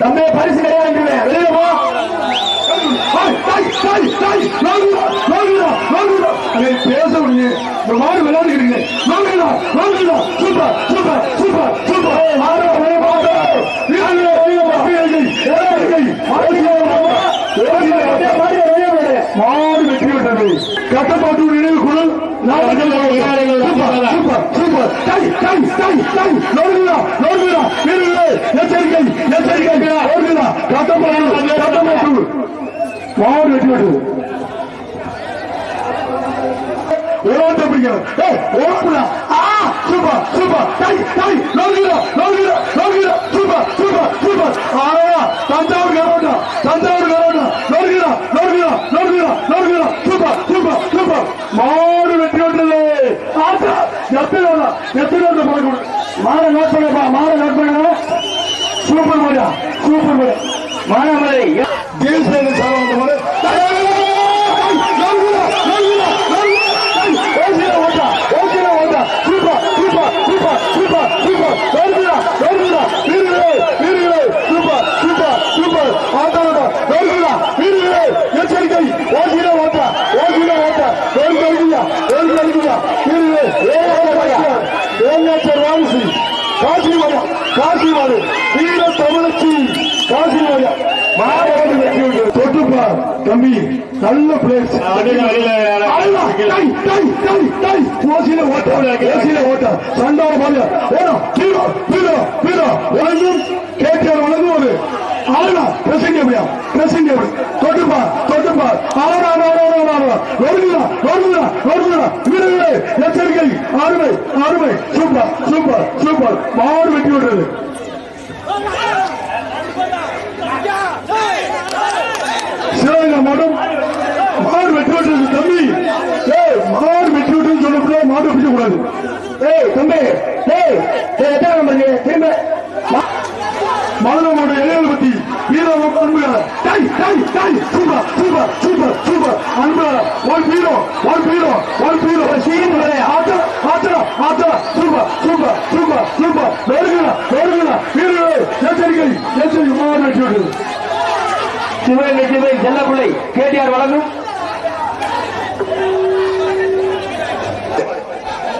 தம்மே பரிசு கிடையாது வெளியில போ. பேச முடியும் இந்த மாதிரி விளையாடுகிறீங்க சூப்பர் சூப்பர் சூப்பர் சூப்பர். மாறு வெற்றி பெற்றது கட்டப்பாட்டு நினைவு குழு நாடு எச்சரிக்கை எச்சரிக்கை நோடுகிறா கட்டப்பாட்டு கட்டப்பாட்டு வெற்றி பெற்றது ஓட்ட பிடிக்கணும் ஏய் ஓடுடா ஆ சூப்பர் சூப்பர் டை டை சூப்பர் சூப்பர் சூப்பர் ஆ தஞ்சாவூர் கரோட்டா தஞ்சாவூர் கரோட்டா நோடுகிறா Yeah. தம்பி நல்ல பிளேஸ் ஓசியில ஓட்டம் ஓசியில ஓட்டம் சண்டோட பாருங்க. ஓடும் பீரோ பீரோ பீரோ உலகம் கேட்கிற உலகம் ஒரு. ஆளுடா பிரசங்க எப்படியா பிரசங்க எப்படி தொட்டுப்பா தொட்டுப்பா. ஆளுடா ஆளுடா ஆளுடா ஓடுங்களா ஓடுங்களா ஓடுங்களா வீரர்களே எச்சரிக்கை. அருமை அருமை சூப்பர் சூப்பர் சூப்பர். மாடு வெட்டி விடுறது. சிவகங்கை மாடும். மாடு வெட்டி விட்டுறது தம்பி. ஏய் மாடு வெட்டி விட்டுன்னு சொல்லக்கூடாது மாடு பிடிக்க கூடாது ஏய் தம்பி. ஏய் எத்தனை நம்பர்? திரும்ப. மதுரமோட இளையல் பத்தி வீரம் அன்புகள டை டை டை super super super super. அன்புகள one hero one hero one hero serial atta ஆட்டா ஆட்டா சூப்பர் சூப்பர் சூப்பர் சூப்பர். வேறுகளா வேறுகளா வீரர்களே எச்சரிக்கை எச்சரிக்கை. வெட்டி விட்டுறது சிவகங்கை சிவை செல்லப்பிள்ளை கேடிஆர் வழங்கும்.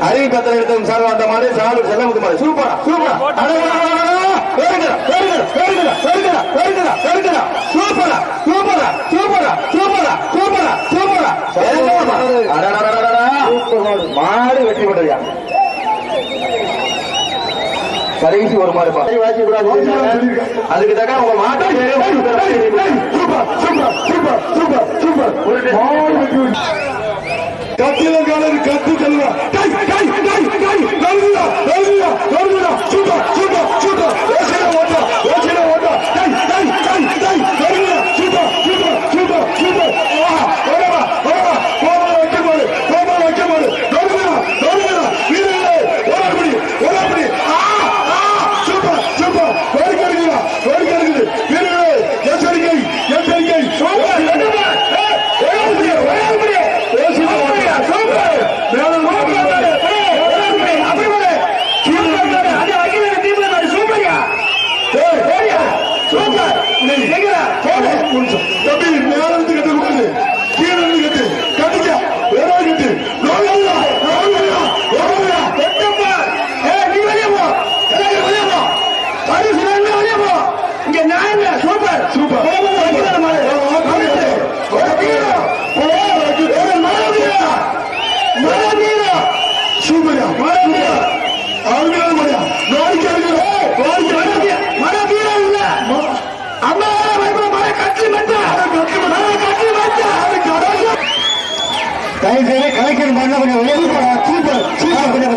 அறிவிப்பத்தில் எடுத்தும் சார் வந்த மாதிரி சாலு செல்ல முது மாதிரி சூப்பரா சூப்பரா சூப்பரா சூப்பரா சூப்பரா சூப்பரா. சூப்பரா. சூப்பரா சூப்பரா. அடடடடடடா. மாடு வெற்றி பெற்றயா கடைசி ஒரு மாதிரி வாசிக்க கூடாது அதுக்கு தக்க உங்க மாட்டை கத்தில காலர் கத்து தயவுசெய்து கலைஞர் மண்ண கொஞ்சம். சூப்பர் சூப்பர் கொஞ்சம்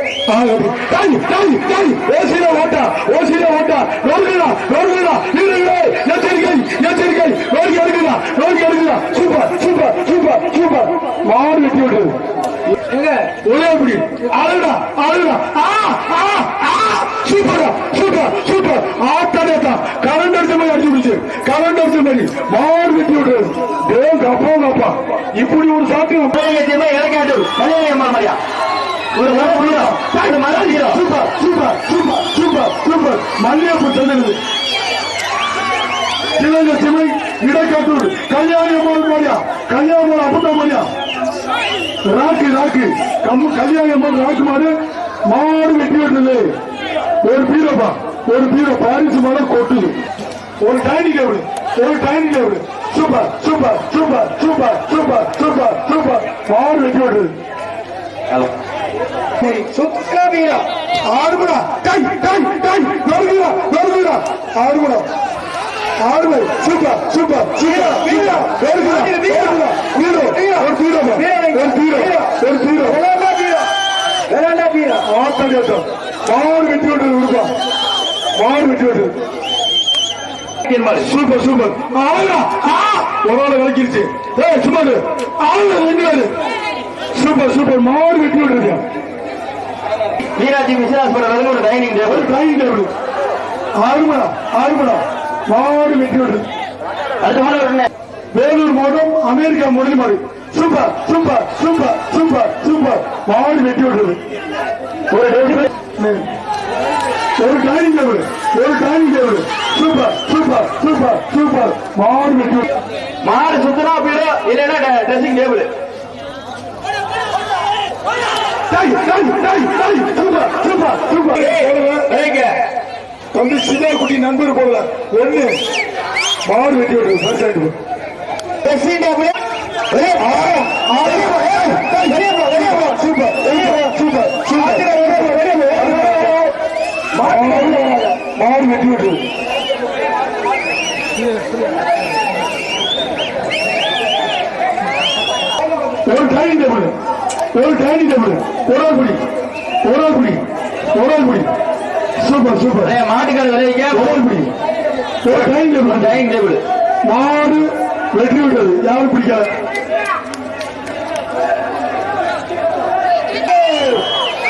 ஓசில ஓட்டா ஓசில ஓட்டா. நோடுகளா நோடுகளா நீங்களே எச்சரிக்கை எச்சரிக்கை. நோக்கி எடுக்கிறா நோக்கி எடுக்கிறா சூப்பர் சூப்பர் சூப்பர் சூப்பர். மாடு வெட்டி விட்டது. ஒரே அப்படி. அழுடா அழுடா. ஆ சூப்பர் சூப்பர். சூப்பர் கரண்ட் அடிச்ச மாதிரி அடிச்சு பிடிச்சு கரண்ட் அடிச்ச மாதிரி. மாடு வெட்டி விட்டது. டே கப்பா கப்பா. இப்படி ஒரு சாத்தியம் இறக்காட்டு மலையக ஒரு மரம் புரியும் ஒரு மரம் புரியும் super super super super super. மல்லியப்பு செல்லுது சிவங்க சிவை இடக்காட்டூர் கல்யாணி அம்மாள் மாதிரியா கல்யாணி அம்மாள் அப்பதான் மாதிரியா ராக்கு ராக்கு. கம்மு கல்யாணி அம்மாள் ராக்கு மாடு மாடு வெட்டி விட்டது ஒரு பீரோப்பா ஒரு பீரோ பாரிசு மாடு கொட்டுது ஒரு டைனிங் டேபிள் ஒரு dining table. Super super super super super super super. மாடு வெட்டி விட்டது சுத்த வீரம் ஆறுமுடா டை டை டை. நொறுங்குடா நொறுங்குடா ஆறுமுடா ஆறுமை. Super super super. வீரம் நொறுங்குடா வீரம் வீரம் ஒரு வீரம் ஒரு வீரம் ஒரு வீரம் வேணாண்டா பீரா ஆட்டம் கேட்டோம் மாடு வெட்டி விட்டது மாடு வெட்டி சூப்பர் சூப்பர். ஒரு ஆள் சும்மா சூப்பர் சூப்பர். வெட்டி மீனாட்சி விஸ்வநாத் படம் ஒரு டைனிங் டேபிள் டைனிங் டேபிள் ஆறுமடா ஆறுமடா மாடு வெட்டி விடுது அடுத்த மாதிரி ஒரு வேலூர் மாவட்டம் அமெரிக்கா மொழி மாடு. Super super super super super. மாடு வெட்டி விடுறது. ஒரு டேபிள் ஒரு டைனிங் டேபிள் ஒரு dining table super super super super. மாடு வெட்டி மாடு சுத்தனா பீரோ இல்லைன்னா ட்ரெஸ்ஸிங் டேபிள் டை டை டை டை சூப்பர் சூப்பர் சூப்பர் ஏங்க தம்பி சின்ன குட்டி நண்பர் போல. ஒண்ணு. மாடு வெட்டி விடுறது ஃபர்ஸ்ட் சூப்பர் மாடு வெட்டி விடுறது. ஒரு டைனிங் டேபிள் ஒரு டைனிங் டேபிள் ஒரு ஆள் குடி. ஒரு ஆள் குடி. ஒரு ஆள் குடி. Super super. மாட்டுக்கார விளைவிக்க. ஒரு ஆள் குடி. ஒரு டைனிங் டேபிள் டைனிங் டேபிள் மாடு வெற்றி விட்டது யாரும் பிடிக்காத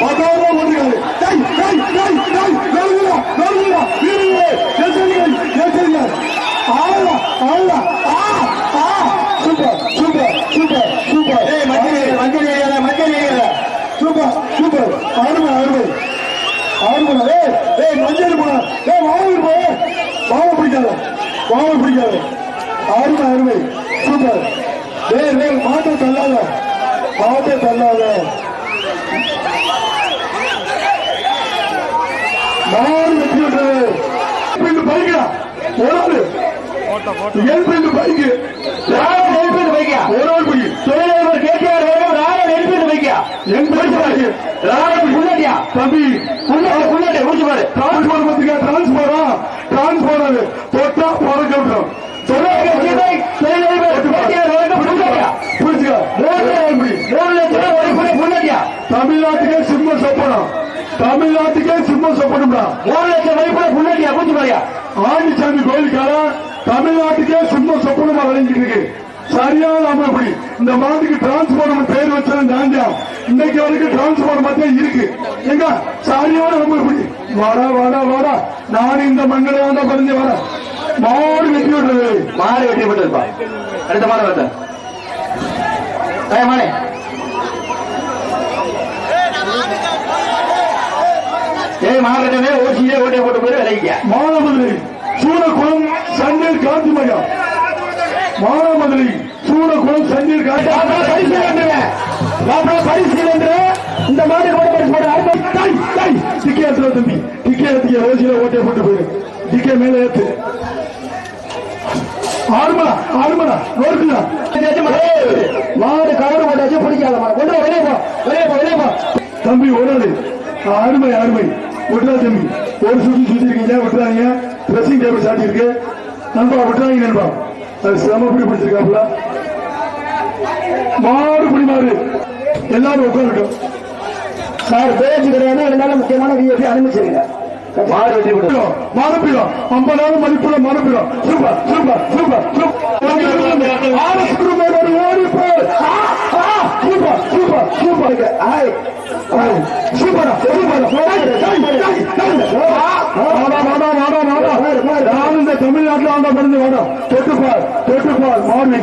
பத்தாயிரம் ஓட்டுகிறது டை டை டை டை நடுங்குடா நடுங்குடா வீரர்களே எச்சரிக்கை எச்சரிக்கை ஆளா ஆளா ஆ ஆ சூப்பர் சூப்பர் சூப்பர் சூப்பர் ஏய் மஞ்சள் ஏரியா, மஞ்சள் ஏரியா மஞ்சள் ஏரியா சூப்பர் அருமை அருமை அருமை ஏய் ஏய் மஞ்சள் போன ஏய் மாவு போ. மாவு பிடிக்காத. மாவு பிடிக்காத. அருமை அருமை சூப்பர். ஏய் ஏய் மாட்டை தள்ளாத. மாட்டை தள்ளாத. மாடு வெற்றி விட்டது எல்பெண்டு பைக்கா? ஒரு ஆளு பைக்கு. ஒரு ராயல் ராயல் புள்ளட்டியா தம்பி புள்ளட்டை புள்ளட்டை முடிச்சு பாரு. டிரான்ஸ்போர்ட் பத்திரிக்கா டிரான்ஸ்போரா டிரான்ஸ்போர் தொட்டா லட்சம் ஒரு புள்ளி புள்ளட்டியா தமிழ்நாட்டுக்கே சிம்ம சொப்பனம். தமிழ்நாட்டுக்கே சிம்ம சொப்பனம்டா. மூணு லட்சம் மதிப்புல புள்ளட்டியா முடிச்சு பாரியா. ஆண்டிச்சாமி கோயிலுக்கார தமிழ்நாட்டுக்கே சிம்ம சொப்பனமா விளங்கிட்டு இருக்கு. சரியான இப்படி இந்த மாட்டுக்கு டிரான்ஸ்போர்ட் பேர் வச்சா தாண்டியா இன்னைக்கு வரைக்கும் டிரான்ஸ்போர்ட் மட்டும் இருக்கு. எங்க? சரியான நம்ம இப்படி வாடா வாடா வாடா. நான் இந்த மண்ணில தான் பதிஞ்சு வர மாடு வெட்டி விடுறது. மாடு வெட்டி போட்டிருப்பா அடுத்த மாடு வரத்த மானே ஏய் மாவட்டமே ஓசியிலே ஓட்டை போட்டு போய் விளைவிக்க மானாமதுரை சூரகுளம் சண்டீர் காந்திமயா மானாமதுரை சூரகுளம் சண்டீர் காந்தி பரிசு வேண்டுங்க பரிசு வேண்டு இந்த மாடு கூட டிக்கே ஏத்துற தம்பி. டிக்கே ஏத்திக்க ஓசியில ஓட்டை போட்டு போயிரு. டிக்கே மேல ஏத்து. ஆறுமடா ஆறுமடா நோக்குதா மாடு கவரு போட்டாச்சு பிடிக்காத மாடு. கொண்டு வெளியே போ வெளியே போ வெளியே போ. தம்பி ஓடாது. அருமை அருமை விட்டுறா தம்பி. ஒரு சுத்தி சுத்தி இருக்கீங்க விட்டுறாங்க ட்ரெஸ்ஸிங் டேபிள் சாட்டி இருக்கு நண்பா விட்டுறாங்க நண்பா. சிரமப்படி பிடிச்சிருக்காப்புல? மாடு பிடி மாடு எல்லாரும் உட்காந்துட்டோம் சார் பேச்சு கிடையாது இருந்தாலும் முக்கியமான விஐபி அனுமதிச்சிருங்க மறுப்பிடும் ஐம்பதாவது மதிப்புல மறுப்பிடும் super super super super. Super super super. தமிழ்நாட்டில் ஆண்டா பிறந்து வாடா தொட்டுப்பார் தொட்டுப்பார் மாடு.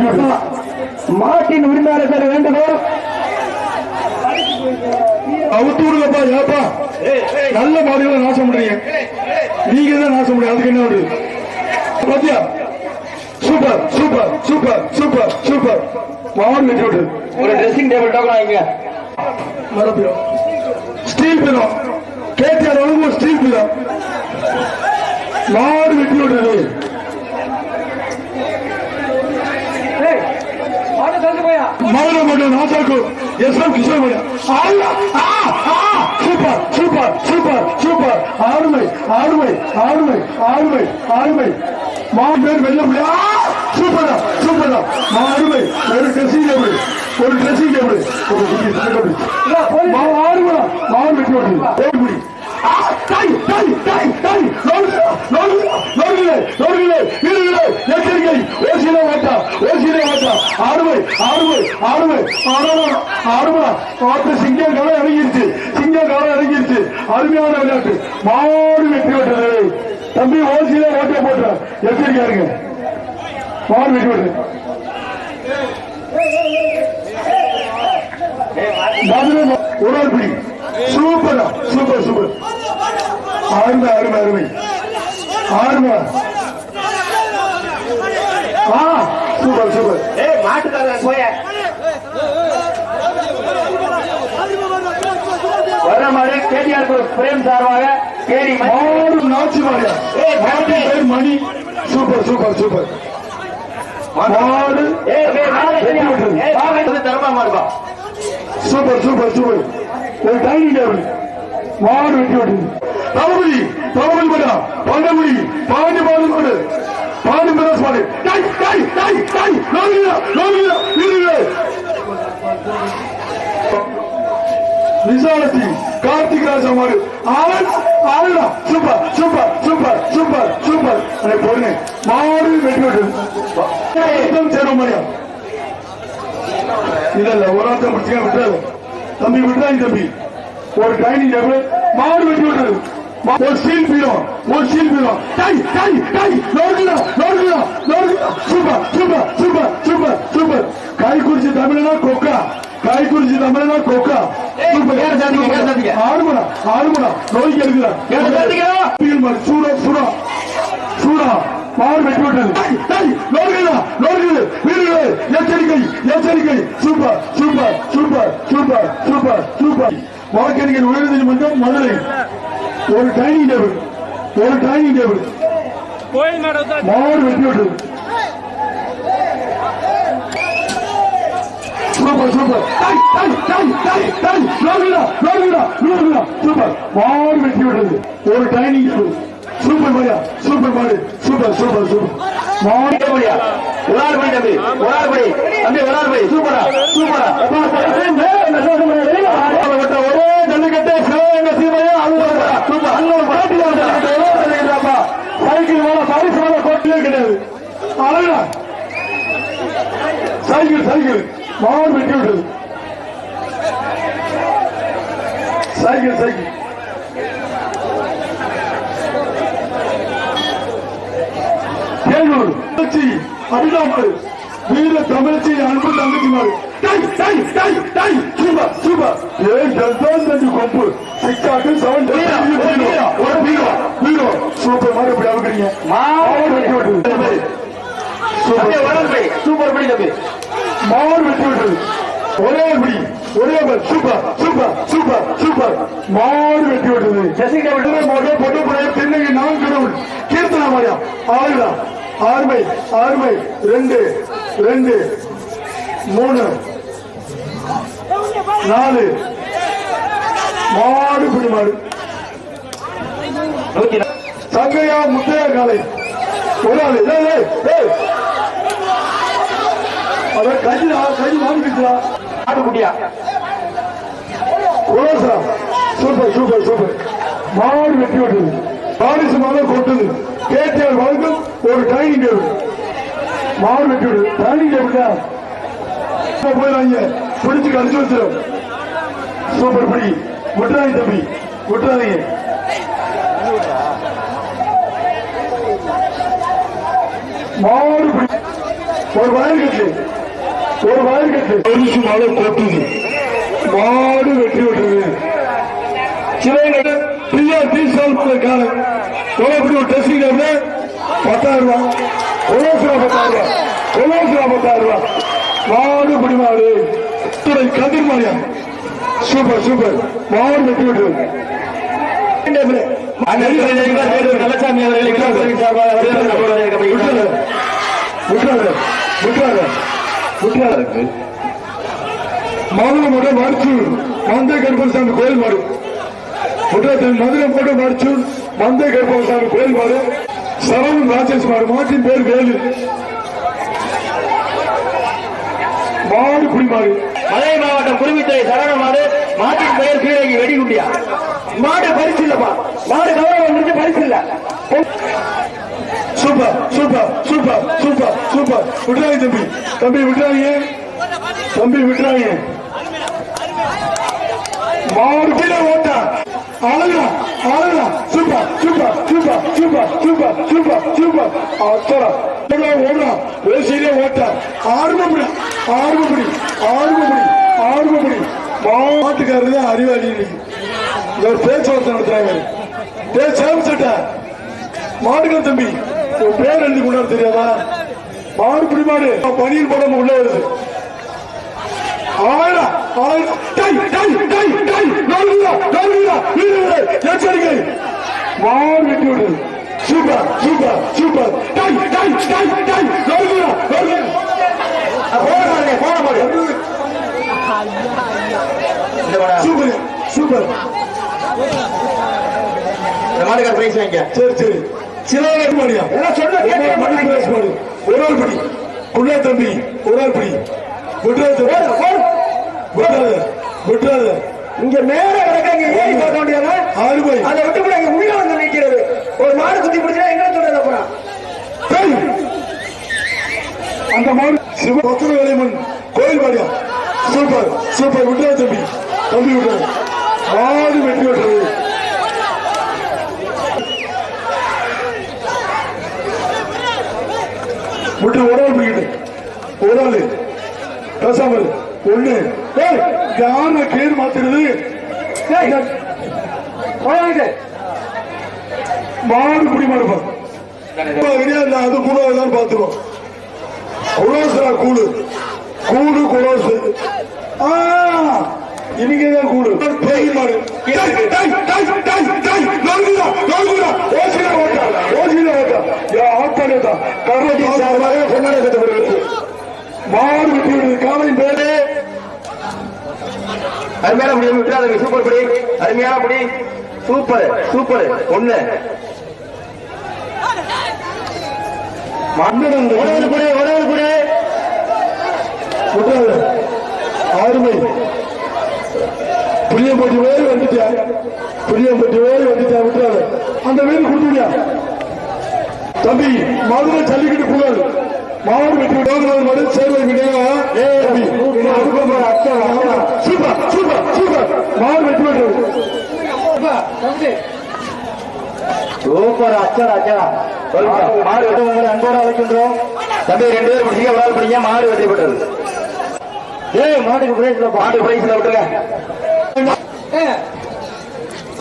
மாட்டின் உரிமையாளர்கள் வேண்டுகோள் அவுத்து விடுங்கப்பா ஏப்பா நல்ல மாடுகளை நாசம் பண்றீங்க நீங்க தான் நாசம் முடியும் அதுக்கு என்ன வருது பாத்தியா super super super. Super super மாடு விடு ஒரு ட்ரெஸ்ஸிங் டேபிள் டோக்கன் வாங்கிங்க மரப்பிடும் ஸ்டீல் பிலம் கேடிஆர் அளவு ஸ்டீல் பிலம் மாடு வெட்டி விடுறது மதுரை மட்டும் நாசாக்கு எஸ் எம் கிஷோர் மணியா சூப்பர் சூப்பர் சூப்பர் சூப்பர் ஆளுமை ஆளுமை ஆளுமை ஆளுமை ஆளுமை மாடு பேர் வெள்ள முடியா சூப்பரா சூப்பரா ஆளுமை ஒரு ட்ரெஸ்ஸிங் டேபிள் ஒரு ட்ரெஸ்ஸிங் டேபிள் ஒரு டேபிள் வெட்டி விடுறது எச்சரிக்கை. வாட்டா, ஓசியிலே வாட்டா. ஆடுமை, ஆடுமை, ஆடுமை, ஆடுமா, ஆடுமா. பார்த்து சிங்கம் காலம் இறங்கிருச்சு சிங்கம் காலம் இறங்கிருச்சு அருமையான விளையாட்டு மாடு வெற்றி ஓட்டுறது தம்பி ஓசியிலே ஓட்ட போட்ட எச்சரிக்கையா இருங்க மாடு வெற்றி ஓட்டுறது மதுரை மா- ஒரு ஆள் பிடி. சூப்பரா சூப்பர் சூப்பர். அருமை அருமை அருமை. அருமை ஆ சூப்பர் சூப்பர். ஏய் மாட்டுக்காரன் போய? வர மாடு கேடிஆர் பிரேம் சார்பாக கேடி மாடு நாச்சி மாடு. மணி. Super super super. மாடு. தரமா மாடுப்பா சூப்பர் சூப்பர் சூப்பர். ஒரு டைனிங் டேபிள் மாடு வெட்டி விட்டு. தளபதி தளபதி மடா பண்டமுடி பாண்டி பாடு மாடு பாண்டி பிரஸ் மாடு டை டை டை. டை நோடுங்க நோடுங்க வீரர்களே விசாலத்தி கார்த்திக் ராஜா மாடு. ஆளா ஆளா super super super super super. பொண்ணு. மாடு வெட்டி விட்டு. சேரமணியா இல்ல இல்ல ஒரு ஆட்டம் பிடிச்சா விட்டுறாரு. தம்பி விட்டுறாங்க தம்பி. ஒரு டைனிங் டேபிள் மாடு வெட்டி விட்டுறது ஒரு ஸ்டீல் பீரம் ஒரு ஸ்டீல் பீரம் டை டை டை நோடுங்களா நோடுங்களா நோடுங்களா super super super super super. காய் குறிச்சி தமிழனா கொக்கா. காய் குறிச்சி தமிழனா கொக்கா. ஆடுமடா ஆடுமடா. நோய்க்கு சூடா. சூடா. மாடு வெட்டி விட்டது டை, டை, நோடுங்களா நோடுங்களு வீரர்களே எச்சரிக்கை எச்சரிக்கை. Super super super super super super. வழக்கறிஞர் உயர்நீதிமன்றம் மதுரை. ஒரு டைனிங் டேபிள் ஒரு டைனிங் டேபிள் மாடு வெட்டி விட்டது சூப்பர் சூப்பர். சூப்பர். விட்டது ஒரு டைனிங் டேபிள் சூப்பர் மரியா சூப்பர் மாடு சூப்பர் சூப்பர் சூப்பர். மாடு முடியா ஒரு படி தம்பி விளாடு ஆள் படி தம்பி விளாடு ஆள் படி சூப்பரா சூப்பரா. ஒரே ஜல்லிக்கட்டு சிவகங்கை சீமையா அது சூப்பர் அங்க பாட்டி சைக்கிள் மேல பரிசு மேல கோட்டிலே கிடையாது அழகா சைக்கிள். சைக்கிள் வெட்டி விட்டது. Cycle cycle. வேலூர் தமிழ்ச்சி அபிதாமர் வீர தமிழ்ச்சி அன்பு தங்கச்சி மாறு கொம்பு. பீரோ பீரோ சூப்பர் மாறு இப்படி அவுக்குறீங்க. சூப்பர். படி படி தம்பி. மாடு வெட்டி விட்டது ஒரே படி. ஒரே படி. Super super super super. மாடு வெட்டி Dressing table. விடுதலை மாடு பொட்டு புடைய தென்னகி நான் கடவுள். கீர்த்தனா மாரியா. ஆளுடா ஆறுமை ஆறுமை ரெண்டு ரெண்டு மூணு நாலு. மாடு பிடி மாடு. சங்கையா முத்தையா காலை ஒரு ஆளு. கைடா கை வாங்கிக்கிறா ஆடு குட்டியா சூப்பர் சூப்பர் சூப்பர். மாடு வெட்டி விட்டது பாரிசு மாலை கொட்டுது. கேடிஆர் வழங்கும் ஒரு டைனிங் டேபிள் மாடு வெட்டி விடுது டைனிங் டேபிள் தான் போயிடாங்க பிடிச்சு கடிச்சு வச்சிடும் சூப்பர் பிடி. விட்டுறாங்க தம்பி. விட்டுறாதீங்க மாடு பிடி ஒரு வயல் கட்டு. ஒரு வயல் கட்டு. கொட்டுது மாடு வெட்டி விட்டுருது சிவகங்கை பிஆர்பி சோல்புரக்காரன் கோலோபுரம் டெஸ்டிங் வந்து பத்தாயிரம் ரூபாய் கோலோபுரா பத்தாயிரம் ரூபாய் கோலோபுரா பத்தாயிரம் ரூபாய் மாடு பிடிமாடு. துறை கதிர் மாரியம் சூப்பர் சூப்பர் மாடு வெட்டி விட்டு கலச்சாமி அவர்களை மௌனம் மருத்து மந்தை கருப்பசாமி கோயில் மாடு. முற்றத்தில் மதுரை மட்டும் மருச்சூர் மந்தை கருப்பசாமி கோயில் மாடு சரவணன் ராஜேஷ் மாடு மாட்டின் பேர் வேலு. மாடு குடி மாடு மதுரை மாவட்டம் குருவித்துறை சரணமாடு மாட்டின் பெயர் கீழகி வெடிகுண்டியா. மாடு பரிசு இல்லப்பா மாடு கௌரவம் வந்துருச்சு பரிசு இல்ல super super super super super. விட்டுறாங்க தம்பி. தம்பி விட்டுறாங்க தம்பி விட்டுறாங்க மாடு கீழே ஓட்டா. அழகா அழகா super super super super super super super. அத்தரா ஓடுறா பேசியிலே ஓட்டா. ஆர்வப்படி ஆர்வப்படி ஆர்வப்படி ஆர்வப்படி மாட்டுக்காரரு தான் அறிவாளி இன்னைக்கு. பேச்சுவார்த்தை நடத்துறாங்க. மாடுகள் தம்பி உன் பேர் எழுதி கொண்டாடு தெரியாதா? மாடு பிடி மாடு பனியன் போடாம உள்ள வருது. எச்சரிக்கை. மாறு விட்டு விடு. Super super super. டை டை டை டை நோடுகிறா நோடுகிறா போன பாருங்க போன பாருங்க சூப்பர் சூப்பர். இந்த மாடுக்கு பிரைஸ் வாங்க சரி சரி. சில மாடியா ஏன்னா சொன்ன ஒரு ஒரு படி. உள்ளே தம்பி ஒரு ஒரு படி. விட்டுறாத தம்பி விட்டுறாத விட்டுறாத இங்க மேல கிடக்காங்க ஏறி பார்க்க வேண்டியதா ஆறு அதை விட்டு கூட இங்க உள்ள வந்து நிக்கிறது ஒரு மாடு குத்தி பிடிச்சா எங்க சொல்றது அப்புறம். அந்த மாடு சிவ பத்திர வேலைமன் கோயில் சூப்பர். சூப்பர். விட்டுறா தம்பி. தம்பி விட்டுறது மாடு வெட்டி விட்டுறது. விட்டு பிடிக்கிட்டு. ஒரு ஆளு. வருஷம் வருது ஒண்ணு. யாரு கீழ் மாத்துறது மாடு குடிமா இருப்பாங்க அது மூணாவது பாத்துருவோம் குலோசரா கூடு. கூடு குலோசு இனிங்கதான் கூடு. பேய் மாடு. ஓசினா ஓட்டா ஓசினா ஓட்டா. ஆட்டா கர்நாடக சொன்னாங்க மாடு வெட்டி விடுது காலையின் பேரு. அருமையான முடி விட்டுறாத சூப்பர் படி அருமையான முடி சூப்பர் சூப்பர். ஒண்ணு. மன்னன் அந்த ஒரே ஒரு குடி ஒரே ஒரு குடி விட்டாத. ஆறுமை. புளியம்பட்டி வேறு வந்துட்டா? புளியம்பட்டி வேறு வந்துட்டா விட்டாத அந்த வீடு கொடுத்துடியா தம்பி மதுரை ஜல்லிக்கட்டு புகழ். மாவட்டத்தில் சேவை சூப்பர். சூப்பர் சூப்பர் மாவட்ட சூப்பர் அச்சரா அச்சரா மாடு வெட்டுவங்களை அன்போடு அழைக்கின்றோம். தம்பி ரெண்டு பேரும் முடிக்க விளாட படிங்க மாடு வெற்றி பெற்றது ஏ மாட்டுக்கு பிரைஸ்ல மாடு பிரைஸ்ல விட்டுருங்க.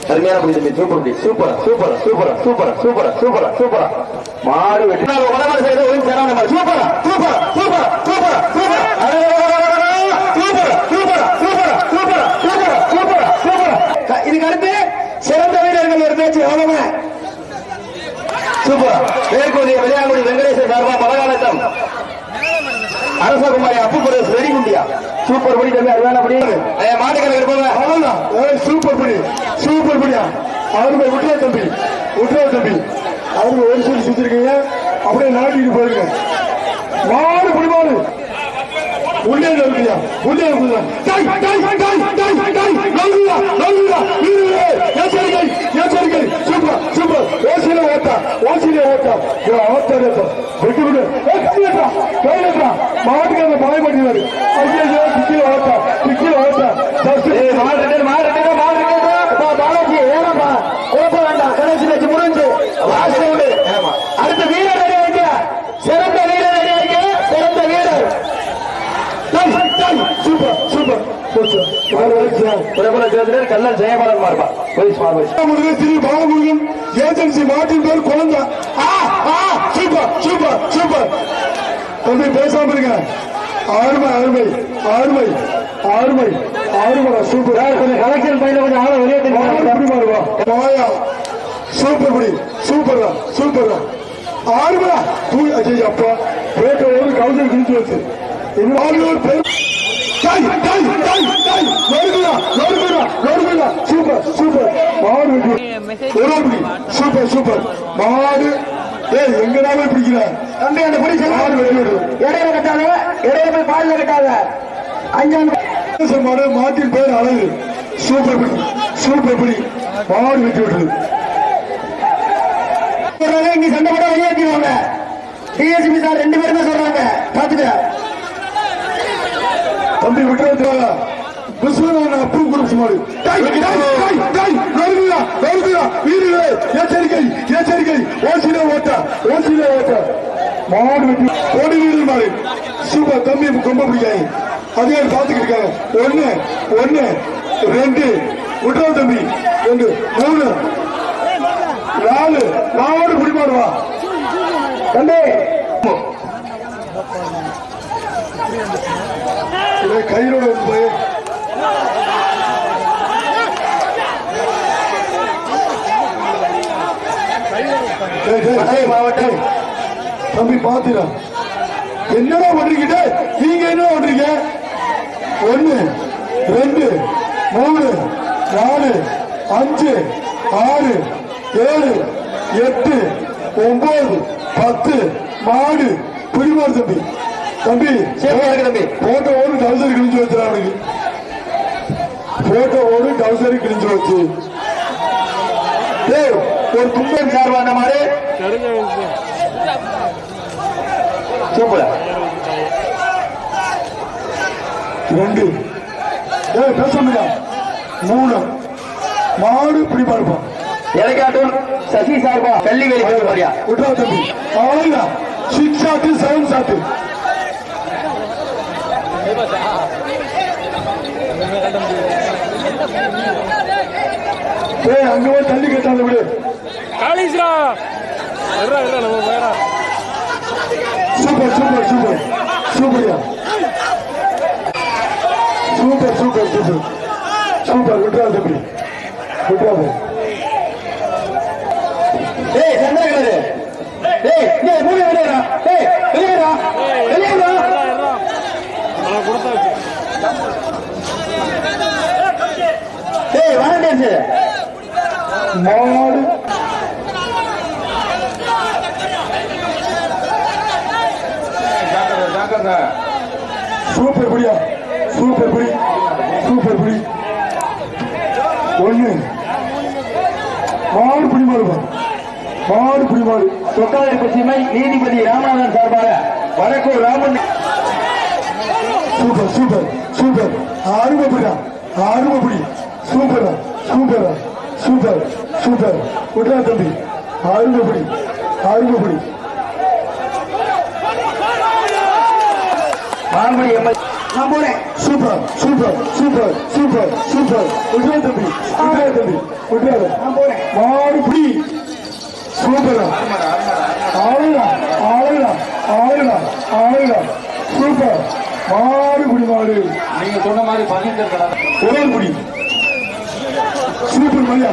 அருமையான புள்ளி தம்பி சூப்பர் புள்ளி சூப்பரா சூப்பரா சூப்பரா சூப்பரா சூப்பரா சூப்பரா சூப்பரா மாடு வெட்டினால் உடம்பு செய்த ஒரு சேரான வெங்கடேசன் சார்பா பலகாலத்தம் அரசகுமாரி அப்பு பிரதேஷ் வெடிகுண்டியா சூப்பர் படி தம்பி அருமையான படி மாட்டுக்கணக்கு இருப்பாங்க அவ்வளவுதான். ஏய், சூப்பர் படி சூப்பர் படியா அருமை விட்டுறா தம்பி விட்டுறா தம்பி. அருமை ஒரு சொல்லி சுத்திருக்கீங்க. அப்படியே நாட்டிட்டு போயிருங்க. மாடு புடி மாடு. உள்ளே நோக்கியா உள்ளே நோக்கியா டை டை டை டை டை நோக்கியா நோக்கியா வீரே எச்சரிக்கை எச்சரிக்கை சூப்பர் சூப்பர் ஓசில ஓட்டா ஓசில ஓட்டா ஓட்டா விட்டு விடு கையிலா கையிலா மாட்டுக்கு அந்த பாய் பண்ணினாரு ஐயோ டிக்கில ஓட்டா டிக்கில ஓட்டா ஏய், மாடு ரெண்டு, மாடு ரெண்டு, மாடு ரெண்டு. அப்பா, பாலாஜி, ஏறாப்பா. குழப்பம் வேண்டாம். கடைசி match முடிஞ்சு. last round. அடுத்த வீரர் ready ஆயிக்க. சிறந்த வீரர் ready ஆயிக்க. சிறந்த வீரர் சூப்பர் சூப்பர் ஜோதிடர் கல்லன் ஜெயபாலன் போலீஸ் மார்பா முருகன் திரு பாலமுருகன் ஏஜென்சி மாட்டின் பேர் குழந்தை. சூப்பர் சூப்பர் சூப்பர் தம்பி பேசாம இருங்க. ஆறுமை ஆறுமை ஆறுமை ஆறுமை சூப்பர் கொஞ்சம் கலெக்ஷன் பையில கொஞ்சம் ஆள வெளியே தெரியும் மாயா சூப்பர் படி சூப்பர் தான் சூப்பர் தான் ஆறுமா தூ அஜய் அப்பா பேட்ட ஒரு கவுண்டர் கிழிச்சு வச்சு. இன்னும் பேர். Super super. மாடு சூப்பர் சூப்பர். மாடு. ஏய் எங்கடாவே பிடிக்கிற? தம்பி அந்த பிடி மாடு விடு. இடையில கட்டாத இடையில போய் பாலில் கட்டாத. அஞ்சாம் மாடு. மாட்டின் பேர் அழகு. சூப்பர் பிடி. சூப்பர் பிடி. மாடு வெட்டி சொல்றாங்க இங்க சண்டை போட வெளியேற்றிடுவாங்க டிஎஸ்பி சார் ரெண்டு பேருமே சொல்றாங்க. பாத்துக்க தம்பி விட்டுறதுல விஸ்வநாதன் அப்ரூவ் குரூப்ஸ் மாதிரி டை டை டை டை நொறுங்குடா நொறுங்குடா வீரர்களே எச்சரிக்கை எச்சரிக்கை. ஓசிலே ஓட்ட ஓசிலே ஓட்ட. மாடு வெட்டி ஓடி வீரர் மாதிரி சூப்பர் தம்பி கொம்ப பிடிக்காது அதே பார்த்துக்கிட்டு இருக்காங்க. ஒண்ணு ஒண்ணு ரெண்டு. விட்டுறா தம்பி. ரெண்டு மூணு. நாலு. நாலு பிடிமாடுவா தம்பி இதை கையிலோட வந்து மாவட்டம். தம்பி பாத்துடா என்னடா பண்றீங்க நீங்க என்ன பண்றீங்க ஒண்ணு ரெண்டு மூணு நாலு அஞ்சு ஆறு ஏழு எட்டு ஒன்பது பத்து மாடு. பிடிமாறு தம்பி. தம்பி தம்பி. போட்டோ ஓடு டவுசர் கிழிஞ்சு வச்சுடா அவனுக்கு. போட்டோ ஓடு டவுசர் கிழிஞ்சு வச்சு. ஒரு தும்பன் சார்பான மாதிரி. சூப்பர். ரெண்டு. ஏய் பேச முடியாது மூணு. மாடு பிடிப்பா இருப்பான் எலக்காட்டூர் சசி சார்பா கள்ளிவேலி பாரியா விட்டா தம்பி. அவ்வளவுதான் சிக்ஸ் ஷாட்டு செவன் ஏய் அங்க போய் தள்ளி கட்டாத விடு. காளீஸ்ரா! இருடா இருடா நம்ம போயடா super super super. சூப்பர்யா. Super super super. Super விட்டுறா தம்பி. விட்டுறாது. ஏய் சந்திரகலரு ஏய் இங்க மூணு வெளியேறா ஏய் வெளியேறா வெளியேறா நான் கொடுத்தாச்சு. ஏய் வாலண்டியர்ஸ் மாடு சூப்பர் பிடியா. சூப்பர் பிடி. சூப்பர் பிடி. ஒண்ணு. மாடு பிடி மாடுவா மாடு பிடி மாடு சொக்காலடி பசுமை நீதிபதி ராமநாதன் சார்பாக Vadakkur Raman. Super super super. ஆறுமை பிடியா ஆறுமை பிடி சூப்பரா சூப்பரா சூப்பர் சூப்பர். விட்றா தம்பி ஆறுமை பிடி ஆறுமை பிடி மான்மணி எம்எல் நான் போனேன் super super super super super. விட்றா தம்பி விட்றா தம்பி விட்றாத மாடு பிடி சூப்பரா. ஆளுடா ஆளுடா ஆளுடா ஆளுடா சூப்பர். மாடு பிடி மாடு நீங்க சொன்ன மாதிரி பண்ணிட்டு இருக்கா உடல் பிடி சூப்பர் மரியா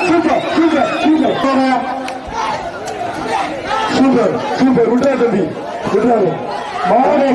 சூப்பர் சூப்பர் சூப்பர். போடா. Super super. விட்றா தம்பி. விட்றாரு மாடு